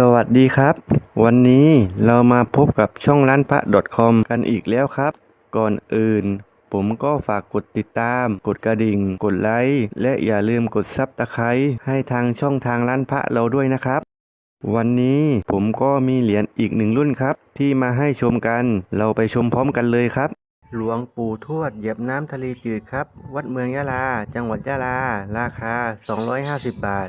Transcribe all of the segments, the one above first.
สวัสดีครับ วันนี้เรามาพบกับช่องร้านพระ .com กันอีกแล้วครับ ก่อนอื่น ผมก็ฝากกดติดตาม กดกระดิ่ง กดไลค์และอย่าลืมกดซับตะไคร้ให้ทางช่องทางร้านพระเราด้วยนะครับ วันนี้ผมก็มีเหรียญอีกหนึ่งรุ่นครับ ที่มาให้ชมกัน เราไปชมพร้อมกันเลยครับ หลวงปู่ทวดเหยียบน้ำทะเลจืดครับ วัดเมืองยะลา จังหวัดยะลา ราคา 250 บาท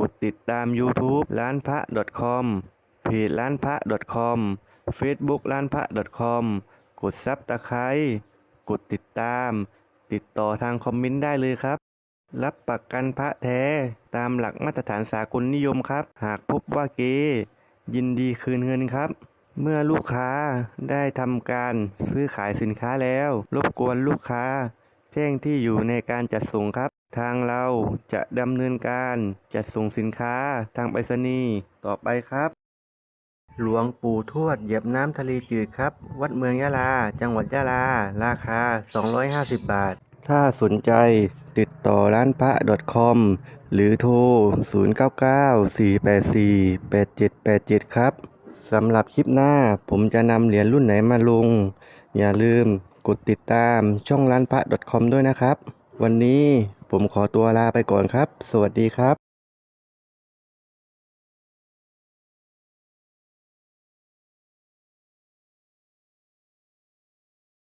กดติดตาม YouTube ร้านพระ .com เพจร้านพระ .com Facebook ร้านพระ .com กดซับตะไคร้กดติดตาม ติดต่อทางคอมเมนต์ได้เลยครับ รับประกันพระแท้ตามหลักมาตรฐานสากลนิยมครับ หากพบว่าเกยินดีคืนเงินครับ เมื่อลูกค้าได้ทำการซื้อขายสินค้าแล้ว รบกวนลูกค้า แจ้งที่อยู่ในการจัดส่งครับ ทางเราจะดำเนินการจัดส่งสินค้าทางไปรษณีย์ต่อไปครับ หลวงปู่ทวดเหยียบน้ำทะเลจืดครับ วัดเมืองยะลา จังหวัดยะลา ราคา 250 บาท ถ้าสนใจติดต่อร้านพระ .com หรือโทร 0994848787 ครับ สำหรับคลิปหน้าผมจะนำเหรียญรุ่นไหนมาลง อย่าลืมกดติดตามช่องร้านพระ .com ด้วยนะครับ วันนี้ผมขอตัวลาไปก่อนครับ สวัสดีครับ